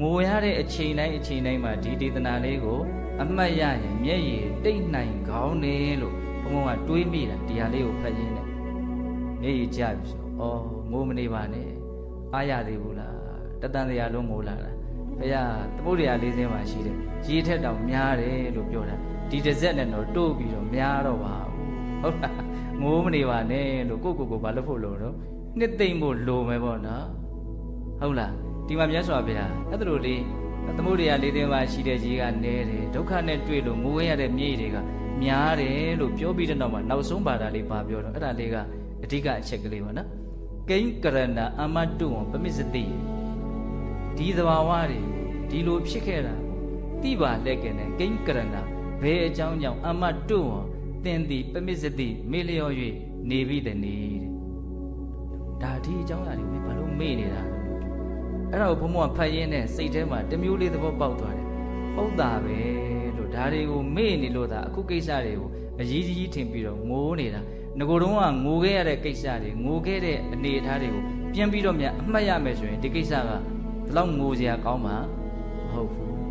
ငိုရတဲ့အချိန်တိုင်းအချိန်တိုင်းမှာဒီဒေသနာလေးကို အမှတ်ရရင်မျက်ရည်တိတ်နိုင်ကောင်းတယ်လို့ဘုံဘုံကတွေးမိတာဒီဟာလေးကိုဖတ်ရင်းနဲ့မျက်ရည်ကျပြီဆိုတော့ဩငိုမနေပါနဲ့အားရသေးဘူးလားတတန်တရားလုံးငိုလာတာဘုရားသမုဒ္ဒရာလေးစင်းမှာရှိတယ်ရေထက်တောင်များတယ်လို့ပြောတာဒီတစ်စက်နဲ့တော့တို့ပြီးတော့များတော့ပါဘူးဟုတ်လားငိုမနေပါနဲ့လို့ကိုယ့်ကိုယ်ကိုဘာလို့ဖို့လို့တော့နှစ်သိမ့်ဖို့လိုမယ်ပေါ့နော်ဟုတ်လား ဒီမှာမြတ်စွာဘုရားအဲ့ဒါလိုလေးသမုဒ္ဒရာလေးသိန်းပါရှိတဲ့ကြီးကနေတယ်ဒုက္ခနဲ့တွေ့လို့ငိုရတဲ့မြေတွေကများတယ်လို့ပြောပြီးတဲ့နောက်မှာနောက်ဆုံးပါတာလေးပါပြောတော့အဲ့ဒါလေးကအဓိကအချက်ကလေးပါနော်ကိန်းကရဏအမတုံပမစ္စတိဒီသဘာဝတွေဒီလိုဖြစ်ခဲ့တာတိပါလက်ကနဲ့ကိန်းကရဏဘယ်အကြောင်းကြောင့်အမတုံတင်သည်ပမစ္စတိမေလျော်၍နေပြီတည်းနေတဲ့ဒါဒီအကြောင်းအရာတွေမင်းဘာလို့မေ့နေတာလဲ အဲ့ဒါကိုဘုံဘုံကဖတ်ရင်းနဲ့စိတ်ထဲမှာတစ်မျိုးလေးသဘောပေါက်သွားတယ်ဟုတ်တာပဲလို့ဒါတွေကိုမေ့နေလို့ဒါအခုကိစ္စတွေကိုအရေးကြီးကြီးထင်ပြီးတော့ငိုးနေတာငကိုယ်တော့ကငိုခဲ့ရတဲ့ကိစ္စတွေငိုခဲ့တဲ့အနေအထားတွေကိုပြန်ပြီးတော့မြန်အမှတ်ရမယ်ဆိုရင်ဒီကိစ္စကဘယ်လောက်ငိုစရာကောင်းမှာမဟုတ်ဘူး